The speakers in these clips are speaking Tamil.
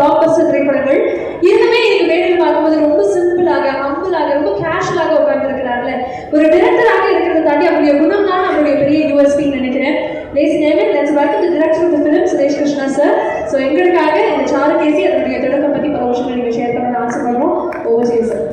பிளாக் பஸ்டர் திரைப்படங்கள் இன்னுமே எனக்கு வேணும் பார்க்கும்போது ரொம்ப சிம்பிளாக ஹம்பிளாக ரொம்ப கேஷுவலாக உட்கார்ந்துருக்கிறாருல. ஒரு டிரெக்டராக இருக்கிறத தாண்டி அவருடைய குணம் தான் அவருடைய பெரிய யூஎஸ்பின்னு நினைக்கிறேன். லேசி நேமில் let's welcome to director of the film Suresh Krishna sir so எங்களுக்காக இந்த சாரு கேசி அதனுடைய தொடக்கம் பற்றி பல விஷயங்கள் நீங்கள் ஷேர் பண்ண ஆசைப்படுறோம். ஓவர் சார்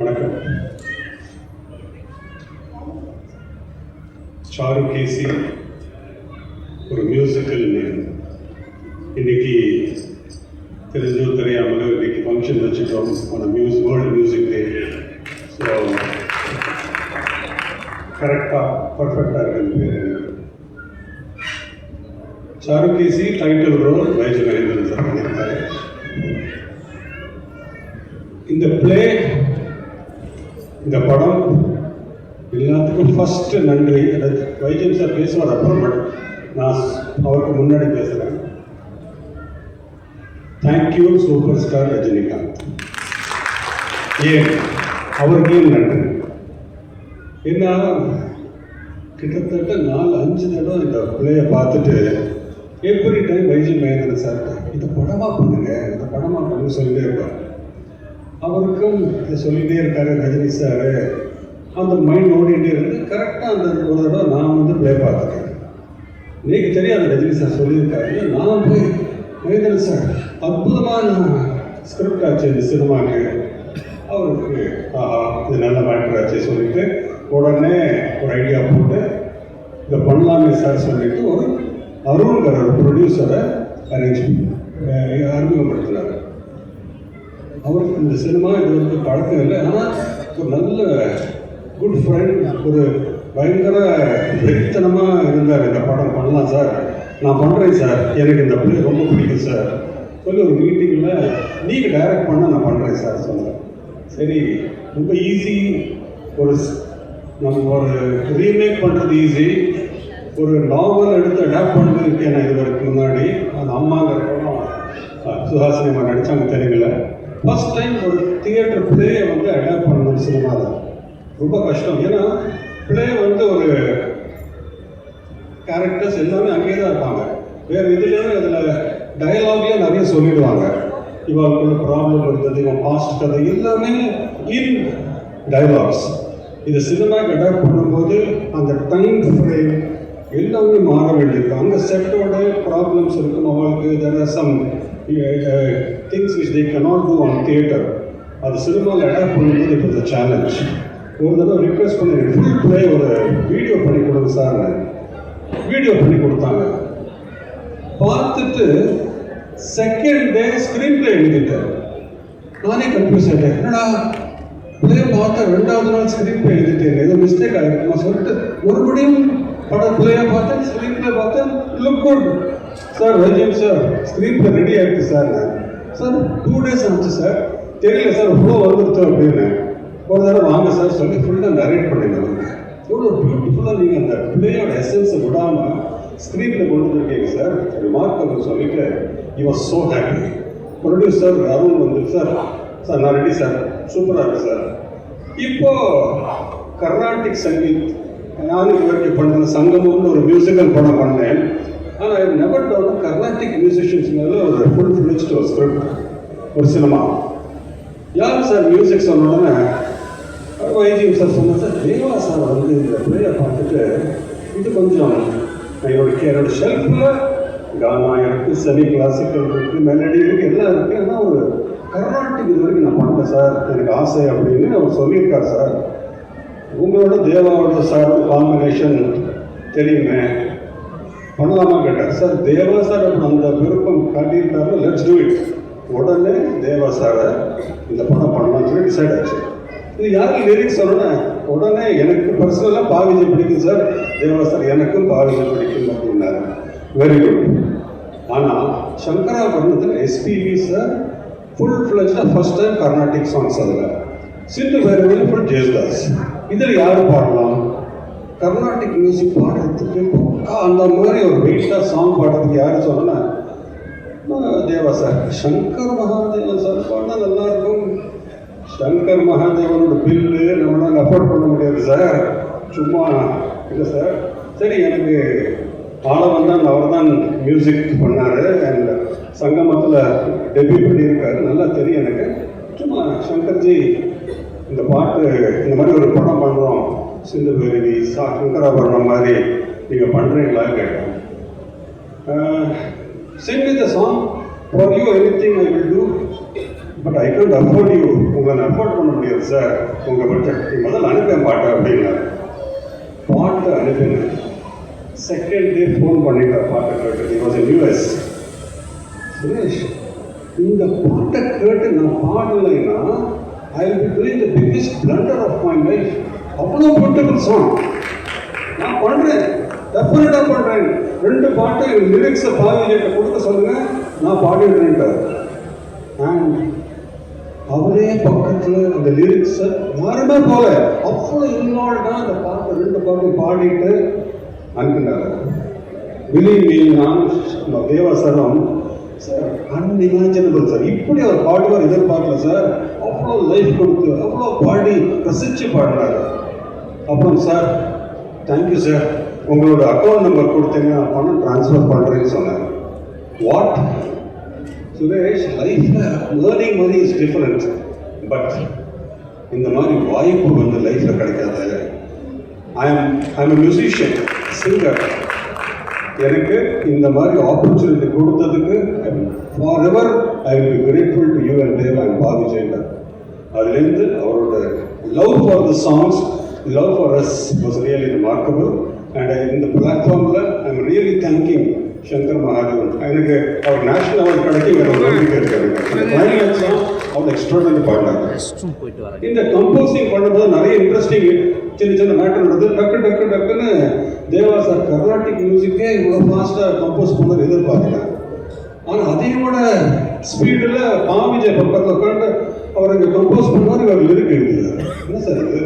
வணக்கம். சாரு கேசி ஒரு மியூசிக்கல் நேம் இன்னைக்கு தெரிஞ்சோ தெரியாமலோ இன்னைக்கு ஃபங்க்ஷன் வச்சுட்டோம். அந்த muse world music day so கரெக்டாக பர்ஃபெக்டாக இருக்குன்னு பேர் எனக்கு. Charukesi title role Y G Mahendran sir பண்ணியிருக்காரு. இந்த பிளே இந்த படம் எல்லாத்துக்கும் ஃபஸ்ட்டு நன்றி. அதாவது வைஜன் சார் பேசுவார் அப்புறம் பட் நான் அவருக்கு முன்னாடி பேசுகிறேன் தேங்க்யூ சூப்பர் ஸ்டார் ரஜினிகாந்த். ஏன் அவருக்கே நன்றி? ஏன்னா கிட்டத்தட்ட நாலு அஞ்சு தடவை இந்த பிள்ளையை பார்த்துட்டு every time Y G Mahendran sir இந்த படமாக பண்ணுங்க இந்த படமாக பண்ணுங்க சொல்லிட்டே இருப்பார். அவருக்கும் இதை சொல்லிகிட்டே இருக்காரு ரஜினி சார். அந்த மைண்ட் ஓடிட்டே இருந்து கரெக்டாக அந்த ஒரு தடவை நான் வந்து ப்ளே பார்த்துருக்கேன் எனக்கு தெரியாது ரஜினி சார் சொல்லியிருக்காரு. நான் போய் மகேந்திரன் சார் அற்புதமான ஸ்கிரிப்ட் ஆச்சு இந்த சினிமாக்கு. அவருக்கு இது நல்ல மேட்டர் ஆச்சு சொல்லிட்டு உடனே ஒரு ஐடியா போட்டு இதை பண்ணலாமே சார் சொல்லிட்டு ஒரு அருண்கர் ஒரு ப்ரொடியூசரை அரேஞ்ச் அறிமுகப்படுத்தினார். அவருக்கு இந்த சினிமா இது வந்து பழக்கம் இல்லை. ஆனால் ஒரு நல்ல குட் ஃப்ரெண்ட் ஒரு பயங்கர வெறித்தனமாக இருந்தார் இந்த படம். பண்ணலாம் சார். நான் பண்ணுறேன் சார். எனக்கு இந்த பிள்ளை ரொம்ப பிடிக்கும் சார். சொல்லி ஒரு மீட்டிங்கில் நீங்கள் டைரக்ட் பண்ண நான் பண்ணுறேன் சார் சொன்னேன் சரி ரொம்ப ஈஸி ஒரு நம்ம ஒரு ரீமேக் பண்ணுறது ஈஸி ஒரு நாவல் எடுத்து அடாப்ட் பண்ணிருக்கேன் நான் இது வரைக்கும் முன்னாடி அந்த அம்மாங்கிற படம் சுஹாசினிமா நடித்தாங்க தெலுங்குல ஃபஸ்ட் டைம் ஒரு தியேட்டர் பிளேயை வந்து அடாப்ட் பண்ணணும் சினிமாவில் ரொம்ப கஷ்டம். ஏன்னா பிளே வந்து ஒரு கேரக்டர்ஸ் எல்லாமே அங்கேயே தான் இருப்பாங்க. வேறு இதுலேயும் அதில் டயலாக்லேயே நிறைய சொல்லிடுவாங்க. இவளுக்குள்ள ப்ராப்ளம் இருந்தது இவன் பாஸ்ட் கதை எல்லாமே இன் டயலாக்ஸ் இது சினிமாக்கு அடாப்ட் பண்ணும்போது அந்த டைம் ஃப்ரேம் எல்லாமே மாற வேண்டியிருக்கு. அந்த செட்டோட ப்ராப்ளம்ஸ் இருக்கும். அவங்களுக்கு there some things which they cannot do on theatre அது சினிமாவில் அடாப்ட் பண்ணும்போது இப்போ இந்த சேலஞ்ச் ஒரு தடவை ரிக்வெஸ்ட் பண்ணி ஃபுல் ப்ளே ஒரு வீடியோ பண்ணி கொடுங்க சார் வீடியோ பண்ணி கொடுத்தாங்க. பார்த்துட்டு செகண்ட் டே ஸ்க்ரீன் பிளே எழுதிட்டேன். நானே கன்ஃபியூஸ் ஆகிட்டேன் என்னடா பிளே பார்த்த ரெண்டாவது நாள் ஸ்க்ரீன் பிளே எழுதிட்டேன். ஏதோ மிஸ்டேக் ஆகிருக்குமா சொல்லிட்டு மறுபடியும் படம் பிளேயை பார்த்தேன் ஸ்க்ரீன் பிளே பார்த்தேன் லுக் குட் சார் ரஜின் சார் ஸ்க்ரீன் பிளே ரெடி ஆகிட்டு சார் நான் சார் டூ டேஸ் ஆச்சு சார். தெரியல சார் இவ்வளோ வந்துருச்சோம் அப்படின்னு. ஒரு தடவை வாங்க சார் சொல்லி ஃபுல்லாக நரேட் பண்ணிடுவாங்க எவ்வளோ பியூட்டிஃபுல்லாக நீங்கள் அந்த பிள்ளையோட எசன்ஸை விடாமல் ஸ்க்ரீனில் கொண்டு வந்திருக்கீங்க சார். ரிமார்க் அவங்க சொல்லிட்டு you was so happy producer Arun வந்து சார் சார் நான் ரெடி சார். சூப்பராக இருக்கு சார். இப்போ கர்நாடிக் சங்கீத் நான் இது வரைக்கும் பண்ண சங்கமம்னு ஒரு மியூசிக்கல் படம் பண்ணேன். ஆனால் I never down Carnatic musicians மேலே ஒரு ஃபுல் ஃபிளிச்ட் ஒரு ஸ்கிரிப்ட் ஒரு சினிமா யார் சார் மியூசிக் சொன்னோடனே சார் சொன்னார் சார் தேவா சார் வந்து இந்த பிள்ளையை பார்த்துட்டு இது கொஞ்சம் என்னோட என்னோட ஷெல்ஃபில் கானா இருக்குது செமி கிளாசிக்கல் இருக்குது மெலடி இருக்குது எல்லாம் இருக்குது ஆனால் ஒரு கர்நாட்டிக் இது வரைக்கும் நான் பண்ணல சார் எனக்கு ஆசை அப்படின்னு அவர் சொல்லியிருக்கார் சார் உங்களோட தேவாவோட சார் காம்பினேஷன் தெரியுமே? பண்ணலாமா கேட்டார். சார் தேவா சார் அந்த விருப்பம் காட்டியிருக்காரு. லெட்ஸ் டூ இட் உடனே தேவா சாரை இந்த படம் பண்ணலாம்னு சொல்லி டிசைட் ஆச்சு. இது யாருக்கு லிரிக்ஸ் சொல்லணும்? உடனே எனக்கு பர்சனலாக பாவிஜி பிடிக்கும் சார். தேவா சார் எனக்கும் பாவிஜி பிடிக்கும் அப்படின்னாரு. வெரி குட் ஆனால் சங்கராபரணத்தில் எஸ்பிபி சார் ஃபுல் ஃப்ளெஜ்டாக ஃபர்ஸ்ட் டைம் கர்நாடிக் சாங்ஸ் அதில். சிந்து பைரவியில் ஃபுல் ஜேசுதாஸ் இதில் யார் பாடலாம்? கர்நாடிக் மியூசிக் பாடுறதுக்கு அந்த மாதிரி ஒரு வெயிட்டாக சாங் பாடுறதுக்கு யாரும் சொன்னால் தேவா சார் சங்கர் மகாதேவன் சார் பாடினா நல்லாயிருக்கும் சங்கர் மகாதேவனோட பில்லு நம்மளால் அஃபோர்ட் பண்ண முடியாது சார் சும்மா இல்லை சார் சரி எனக்கு ஆளவன் தான் அவர் தான் மியூசிக் பண்ணார். அண்ட் சங்கமத்தில் டெபியூ பண்ணியிருக்காரு. நல்லா தெரியும் எனக்கு. சும்மா சங்கர்ஜி இந்த பாட்டு இந்த மாதிரி ஒரு படம் பண்ணுறோம் சிந்து பேரவி சா சங்கராபரணம் மாதிரி நீங்கள் பண்ணுறீங்களான்னு கேட்டேன். Send me the song for you think I will but I can't afford you உங்களை நான் அஃபோர்ட் பண்ண முடியாது சார் உங்கள் பட்ஜெட் நீ முதல்ல அனுப்பேன் பாட்டு அப்படின்னாரு. பாட்டு அனுப்பினேன். செகண்ட் டே ஃபோன் பண்ணிட்டார் பாட்டை கேட்டு இட் வாஸ் யூஎஸ் சுரேஷ் இந்த பாட்டை கேட்டு நான் பாடலைன்னா I will be doing the biggest blunder of my life அவ்வளோ பியூட்டிஃபுல் சாங் நான் பண்ணுறேன் டெஃபினட்டாக பண்ணுறேன் ரெண்டு பாட்டு லிரிக்ஸை பாவிஜிட்ட கொடுக்க சொல்லுங்க நான் பாடிடுறேன்ட்டார் அண்ட் அவரே பக்கத்தில் அந்த லிரிக்ஸை யாருமே போல அவ்வளோ இன்வால்வ்டாக அந்த பாட்டு ரெண்டு பாட்டு பாடிட்டு அனுப்பினார் பிலீவ் மீ நான் நம்ம தேவாசரம் சார் அன்இமேஜினபிள் சார். இப்படி அவர் பாடுவார் எதிர்பார்க்கல சார். அவ்வளோ லைஃப் கொடுத்து அவ்வளோ பாடி ரசித்து பாடுறாரு. அப்புறம் சார் தேங்க்யூ சார் உங்களோட அக்கௌண்ட் நம்பர் கொடுத்தீங்கன்னா பணம் ட்ரான்ஸ்ஃபர் பண்ணுறேன்னு சொன்னாங்க வாட் சுரேஷ் லைஃப்பில் லேர்னிங் மாதிரி இஸ் டிஃப்ரெண்ட் பட் இந்த மாதிரி வாய்ப்பு வந்து லைஃப்பில் கிடைக்காது. I am I am musician singer எனக்கு இந்த மாதிரி ஆப்பர்ச்சுனிட்டி கொடுத்ததுக்கு for ever I will be grateful to you and Dev and Bobby Jayanthar அதுலேருந்து அவரோட love for the songs love for us was really remarkable and இந்த பிளாட்ஃபார்மில் I am really thanking Shankar Mahadevan எனக்கு அவர் நேஷனல் அவார்டு கிடைக்கும் ஒரு நம்பிக்கை இருக்காரு கிளைமேக்ஸ்லாம் அவர் எக்ஸ்ட்ராடனரி பாடினாங்க இந்த கம்போசிங் பண்ணும்போது நிறைய இன்ட்ரெஸ்டிங் சின்ன சின்ன மேட்டர் நடந்தது டக்கு டக்கு டக்குன்னு தேவா சார் கர்நாடிக் மியூசிக்கே இவ்வளோ ஃபாஸ்ட்டாக கம்போஸ் பண்ணது எதிர்பார்க்கல. ஆனால் அதையோட ஸ்பீடில் பாவிஜய் பக்கத்தில் உட்காந்து அவர் இங்கே கம்போஸ் பண்ணுவார் இவர் லிரிக் எழுதினார் என்ன சார் இது?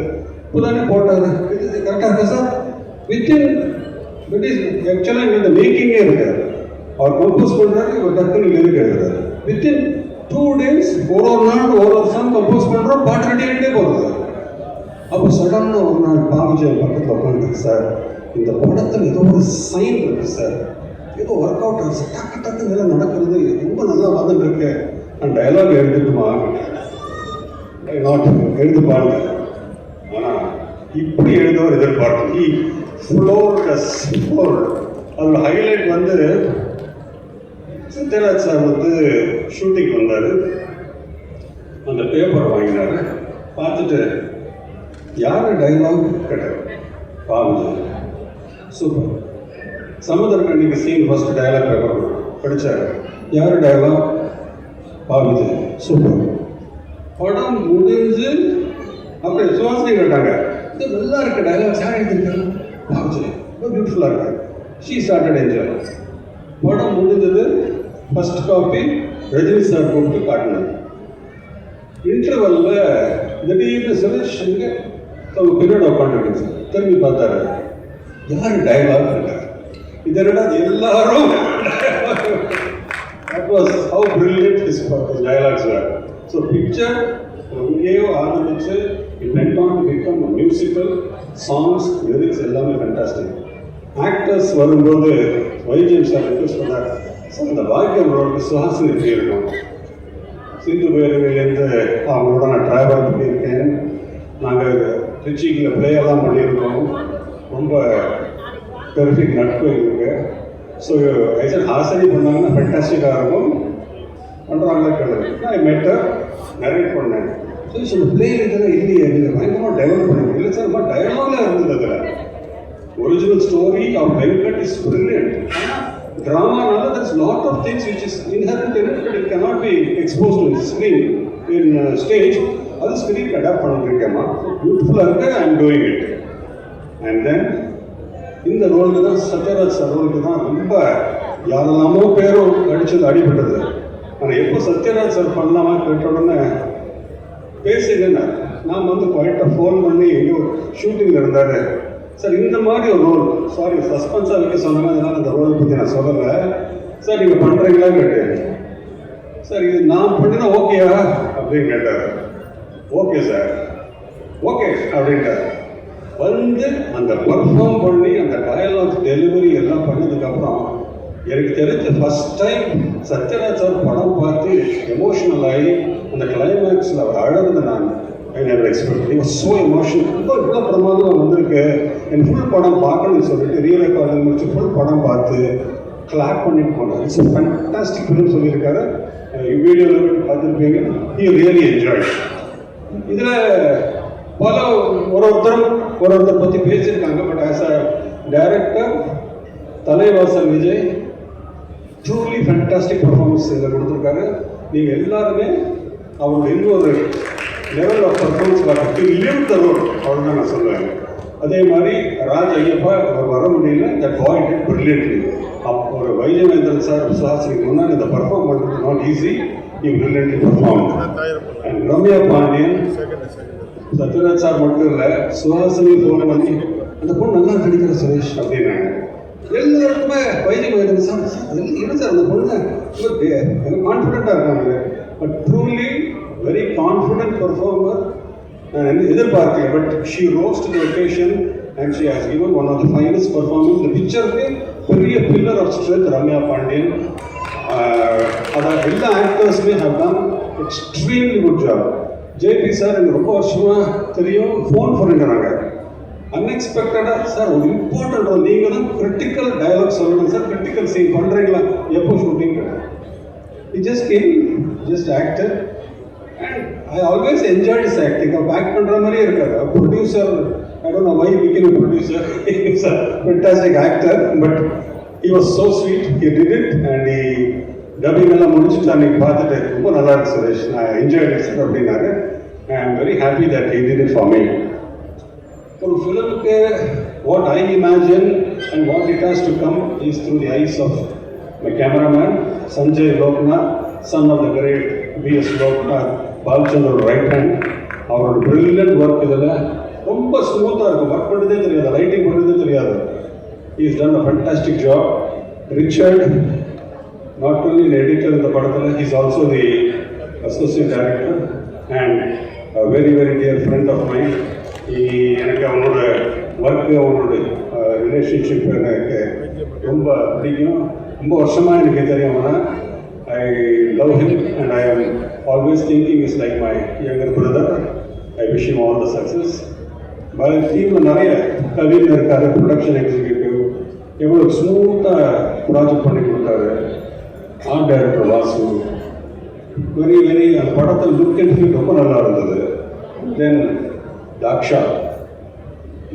இப்போதானே போட்டார் இது கரெக்டாக இருக்கா சார் வித்தின் இட் இஸ் ஆக்சுவலாக இங்கே இந்த மேக்கிங்கே இருக்காது அவர் கம்போஸ் பண்ணுறாரு இவர் டக்குன்னு லிரிக் எழுதுறாரு வித்தின் டூ டேஸ் ஒரு ஒரு நாள் ஒரு ஒரு சாங் கம்போஸ் பண்ணுறோம் பாட்டு ரெடி ஆகிட்டே போகிறது அப்போ சடனாக ஒரு நாள் பாவிஜய் பக்கத்தில் உட்காந்துருக்கு சார் இந்த படத்தில் ஏதோ ஒரு சைன் இருக்கு சார் ஏதோ ஒர்க் அவுட் ஆகுது டக்கு டக்கு நல்லா நடக்கிறது. ரொம்ப நல்லா வந்துட்டு இருக்கு. நான் டைலாக் எழுதிட்டுமா? நாட் எழுதி பாருங்க ஆனால் இப்படி எழுத எதிர்பார்க்கும் எதிர்பார்ப்பு ஃப்ளோர்லெஸ் ஃப்ளோர் அதோட ஹைலைட் வந்து சத்யராஜ் சார் வந்து ஷூட்டிங் வந்தார். அந்த பேப்பரை வாங்கினாரு. பார்த்துட்டு யார் டைலாக் கேட்டார் பாபுஜி சூப்பர் சமுத்திரக்கண்ணிக்கு சீன் ஃபர்ஸ்ட் டயலாக் பேப்பர் படித்தார் யார் டைலாக் பாபுஜி சூப்பர் படம் முடிஞ்சு அப்படி சுவாசனை கேட்டாங்க இது நல்லா இருக்கு டைலாக் சார் ரொம்ப பியூட்டிஃபுல்லாக இருக்கு. ஷீ ஸ்டார்டட் என்ஜாய் படம் முடிஞ்சது ஃபர்ஸ்ட் காப்பி ரஜினி சார் போட்டு காட்டினார். இன்டர்வல்ல திடீர்னு சுரேஷ் இங்கே அவங்க பின்னாடி உட்காந்துருக்கு சார். திரும்பி பார்த்தாரு. யார் டயலாக் இருக்கார்? இதனடா எல்லாரும் that was how brilliant is dialogues so picture So ஆரம்பிச்சு it went on to become musical songs lyrics எல்லாமே ஃபேண்டாஸ்டிக் ஆக்டர்ஸ் வரும்போது வைஜெயம் சார் ரிக்வெஸ்ட் பண்ணார் சார் இந்த பாக்கியம் ரோடுக்கு சுஹாசினி எப்படி இருக்கும்? சிந்து பேரவையிலேருந்து அவங்களோட நான் ட்ராவல் பண்ணியிருக்கேன். நாங்கள் திருச்சிக்கில் பிளேயெல்லாம் பண்ணியிருக்கோம். ரொம்ப பெர்ஃபெக்ட் நட்பு எங்களுக்கு. ஸோ ஐசன் ஹாசனி பண்ணாங்கன்னா ஃபென்டாஸ்டிக்காக இருக்கும். பண்ணுறாங்களே கேள்வி நான் மெட்டர் நரேட் பண்ணேன். சரி இந்த பிளேயர் இதெல்லாம் இல்லையே நீங்கள் பயங்கரமாக டெவலப் பண்ணுங்க இல்லை சார் ரொம்ப டயலாக்லாம் இருந்தது அதில் original story of Venkat is brilliant drama that's lot of things which is inherent inherent it cannot be expose to be in stage அது ஸ்கிரீன் அடாப்ட் பண்ணிருக்கேம்மா பியூட்டிஃபுல்லாக இருக்கு I am doing it and then இந்த ரோலுக்கு தான் சத்யராஜ் சார் ரோலுக்கு தான் ரொம்ப யாரெல்லாமோ பேரும் நடிச்சது அடிபட்டது. ஆனால் எப்போ சத்யராஜ் சார் பண்ணலாமா கேட்ட உடனே பேசுங்கன்னு நான் வந்து குவாய்ட்டாக ஃபோன் பண்ணி ஐயோ ஷூட்டிங்கில் இருந்தார். சார் இந்த மாதிரி ஒரு ரோல் சாரி சஸ்பென்ஸாக வைக்க சொன்னாங்க அதனால் அந்த ரோலை பற்றி நான் சொல்லலை. சார் நீங்கள் பண்ணுறீங்களா கேட்டேன். சார் இது நான் பண்ணினா ஓகேயா அப்படின்னு கேட்டார். ஓகே சார் ஓகே அப்படின்ட்டார். வந்து அந்த பர்ஃபார்ம் பண்ணி அந்த டயலாக் டெலிவரி எல்லாம் பண்ணதுக்கப்புறம் எனக்கு தெரிஞ்ச ஃபஸ்ட் டைம் சத்யராஜ் சார் படம் பார்த்து எமோஷ்னல் ஆகி அந்த கிளைமேக்ஸில் அழகுது நான் I never expect he so emotion ரொம்ப இவ்வளோ பிரமாதம் வந்திருக்கு. என் ஃபுல் படம் பார்க்கணும்னு சொல்லிட்டு ரியல் ரெக்கார்டிங் முடிச்சு ஃபுல் படம் பார்த்து கிளாப் பண்ணிட்டு போனார். இட்ஸ் ஃபண்டாஸ்டிக் ஃபிலிம் சொல்லியிருக்காரு. வீடியோவில் பார்த்துருப்பீங்க. ஹி ரியலி என்ஜாய் இதில் பல ஒரு ஒருத்தரும் ஒரு ஒருத்தர் பற்றி பேசியிருக்காங்க. But as a director Thalaivasal Vijay truly fantastic performance இதில் கொடுத்துருக்காரு. நீங்கள் எல்லாருமே அவங்க இன்னொரு லெவல் ஆஃப் பர்ஃபார்மன்ஸ் பார்த்து லிவ் த ரோல் அவ்வளோதான் நான் சொல்லுவேன். அதே மாதிரி ராஜ் ஐயப்பா அவர் வர முடியல. த பாயிண்ட் இட் பிரில்லியன்ட்லி அப்போ ஒரு வைஜயவேந்திரன் சார் சுஹாசினிக்கு முன்னாடி இந்த பர்ஃபார்ம் பண்ணுறது not easy you brilliantly perform and Ramya Pandian Sathyaraj sir மட்டும் இல்லை சுஹாசினி ஃபோன் பண்ணி அந்த பொண்ணு நல்லா நடிக்கிற சுரேஷ் அப்படின்னாங்க. எல்லாருக்குமே வைத்தியம் ஆயிடுது சார் என்ன சார் அந்த பொண்ணு. கான்ஃபிடென்ட்டாக இருக்காங்க. But truly very confident performer நான் எதிர்பார்க்கல but she rose to occasion and she has given one of the finest performance இந்த பிக்சருக்கு பெரிய pillar of strength Ramya Pandian. அதான் எல்லா ஆக்டர்ஸுமே have done extremely good job JP sir எனக்கு ரொம்ப வருஷமாக தெரியும் ஃபோன் பண்ணிட்டுறாங்க அன்எக்ஸ்பெக்டடாக சார் ஒரு இம்பார்ட்டன்ட் ரோல் நீங்கள் தான் கிரிட்டிக்கல் டயலாக் சொல்லணும் சார் கிரிட்டிக்கல் சீன் பண்ணுறீங்களா எப்போ shooting it just came just actor I always enjoy is acting அப்போ ஆக்ட் பண்ணுற மாதிரியே இருக்காது. Producer I don't know why begin producer is a fantastic actor but he was so sweet. He did it and he dubbing எல்லாம் முடிச்சுட்டு அன்னைக்கு பார்த்துட்டு ரொம்ப நல்லா இருக்கு சுரேஷ். நான் என்ஜாய் சார் அப்படின்னாரு. I am very happy that he did it for me. ஒரு ஃபிலிமுக்கு what I imagine and what it has to come is through the eyes of my cameraman Sanjay Lokanath son of the great P S Lokanath Balachander right hand அவரோட ப்ரில்லியன்ட் ஒர்க் இதில் ரொம்ப ஸ்மூத்தாக இருக்கும். ஒர்க் பண்ணுறதே தெரியாது. ரைட்டிங் பண்ணுறதே தெரியாது. Is done a fantastic job Richard not only editor இந்த படத்தில் is also the associate director and very very dear friend of mind எனக்கு அவனோட ஒர்க்கு அவனோட ரிலேஷன்ஷிப் எனக்கு ரொம்ப பிடிக்கும். ரொம்ப வருஷமாக எனக்கு தெரியும் I love him and I am always thinking is like my younger brother I wish him all the success டீமில் நிறைய கவின் இருக்காரு ப்ரொடக்ஷன் எக்ஸிக்யூட்டிவ் எவ்வளோ ஸ்மூத்தாக ப்ராஜெக்ட் பண்ணி கொடுத்தாரு. Art director Vasu. Very very அந்த படத்தை லுக் அண்ட் ஃபீல் ரொம்ப நல்லா இருந்தது. தென் தாக்ஷா.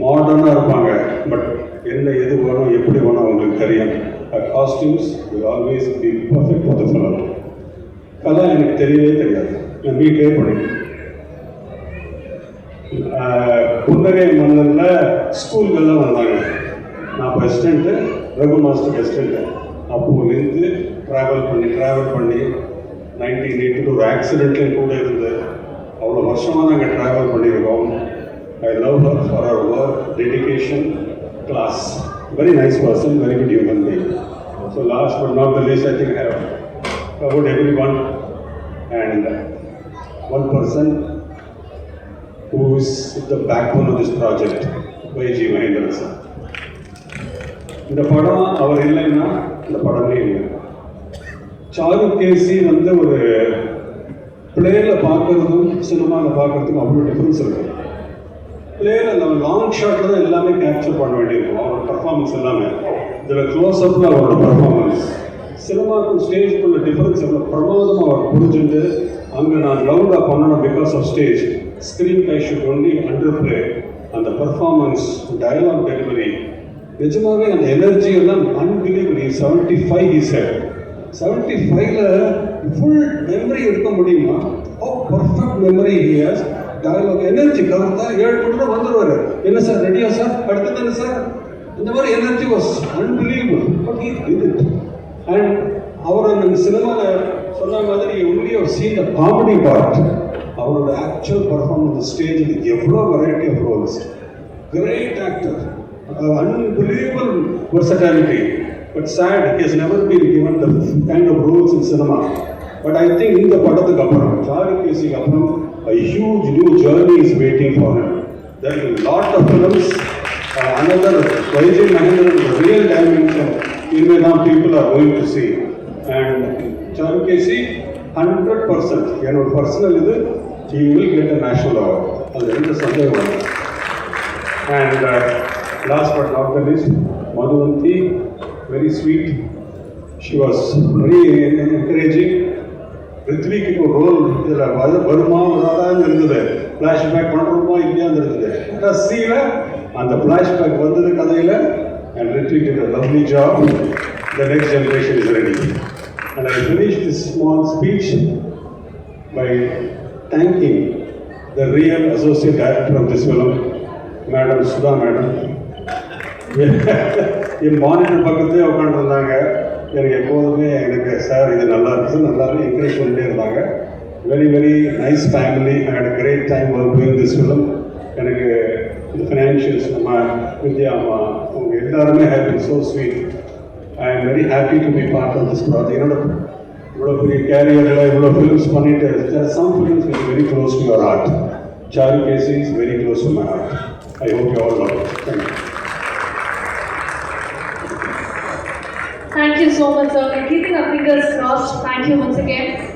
மாடர்னாக இருப்பாங்க பட் என்ன எது வேணும் எப்படி வேணும் அவங்களுக்கு தெரியும். Costumes will always be perfect for the film அதெல்லாம் எனக்கு தெரியவே தெரியாது. நான் வீட்டே பண்ணிட்டேன் புன்னகை மன்னனில் ஸ்கூல்கள்லாம் வந்தாங்க. நான் பிரசிடெண்ட்டு ரகு மாஸ்டர் பிரசிடெண்ட்டு அப்போலேருந்து ட்ராவல் பண்ணி ட்ராவல் பண்ணி நைன்டீன் எயிட்டி ஒரு ஆக்சிடென்ட்லேயும் கூட இருந்து அவ்வளோ வருஷமாக நாங்கள் ட்ராவல் பண்ணியிருக்கோம். I love her for our work dedication class very nice person very good human being so last but not the least I think have about every one and one person who is the backbone of this project, Y.G. Mahendra sir. இந்த படம் அவர் இல்லைன்னா இந்த படமே இல்லை சாரு கேசி வந்து ஒரு பிளேயில் பார்க்குறதும் சினிமாவில் பார்க்குறதுக்கும் அவ்வளோ டிஃப்ரென்ஸ் இருக்கும் பிளேயில் நம்ம லாங் ஷாட்டில் தான் எல்லாமே கேப்சர் பண்ண வேண்டியிருக்கும் அவரோட பர்ஃபார்மன்ஸ் எல்லாமே இதில் க்ளோஸ் அப்பில் அவரோட பர்ஃபார்மன்ஸ் சினிமாக்கும் ஸ்டேஜ்க்குள்ள டிஃப்ரென்ஸ் எவ்வளோ பிரமாதமாக அவர் புரிஞ்சுட்டு அங்கே நான் லவுடாக பண்ணணும் because of stage screen I should only underplay அந்த பர்ஃபார்மன்ஸ் டயலாக் டெலிவரி நிஜமாகவே அந்த எனர்ஜி எல்லாம் unbelievable seventy five is sir seventy ஃபைவ்ல ஃபுல் மெமரி எடுக்க முடியுமா ஓ perfect memory here's dialogue energy கலந்தா ஏழு மணி நேரம் வந்துடுவார் என்ன சார் ரெடியா சார் அடுத்து தானே சார் இந்த மாதிரி எனர்ஜி வாஸ் அன்பிலீவபிள் பட் இது அண்ட் அவரோட சினிமாவில் சொன்ன மாதிரி ஒன்லி ஒரு சீன் காமெடி பார்ட் அவரோட ஆக்சுவல் பர்ஃபார்மன்ஸ் ஸ்டேஜில் எவ்வளோ variety of roles great actor unbelievable versatility but sad has never been given the kind of roles in cinema but I think இந்த படத்துக்கு அப்புறம் சாரு பேசிக்கு அப்புறம் a huge new journey is waiting for him. There are a lot of films, uh, another Vaijay Mahendra இனிமேல் தான் people are going to see and Charukesi hundred percent என்னோட பர்சனல் இது he will get a national award அது எந்த சந்தேகம் and last but not the not Madhuvanthi very sweet she was very encouraging very ரித்விக்கு ஒரு ரோல் இதில் வரு வருமா வராதான்னு இருந்தது. ஃப்ளாஷ்பேக் பண்ணுறோமா இல்லையான்னு இருந்தது. சீல அந்த ஃப்ளாஷ்பேக் வந்தது கதையில். And and did a lovely job. The next generation is ready. And I finish this small speech by thanking the real associate director of this film, Madam Sudha Madam. என் மானிட்டர் பக்கத்தே உட்காந்துருந்தாங்க எனக்கு எப்போதுமே எனக்கு சார் இது நல்லா இருந்துச்சு நல்லா என்கரேஜ் பண்ணிட்டே இருந்தாங்க very very nice family I had great time work doing this film எனக்கு இந்த ஃபினான்ஷியல்ஸ் நம்ம வித்யா அம்மா அவங்க எல்லாருமே have been so sweet I am very happy to be part of this project என்னோட இவ்வளோ பெரிய கேரியரில் இவ்வளோ ஃபிலிம்ஸ் பண்ணிட்டு some films is very close to your heart Charukesi is very close to my heart I hope you all love thank you Thank you so much, sir. We're keeping our fingers crossed. Thank you once again.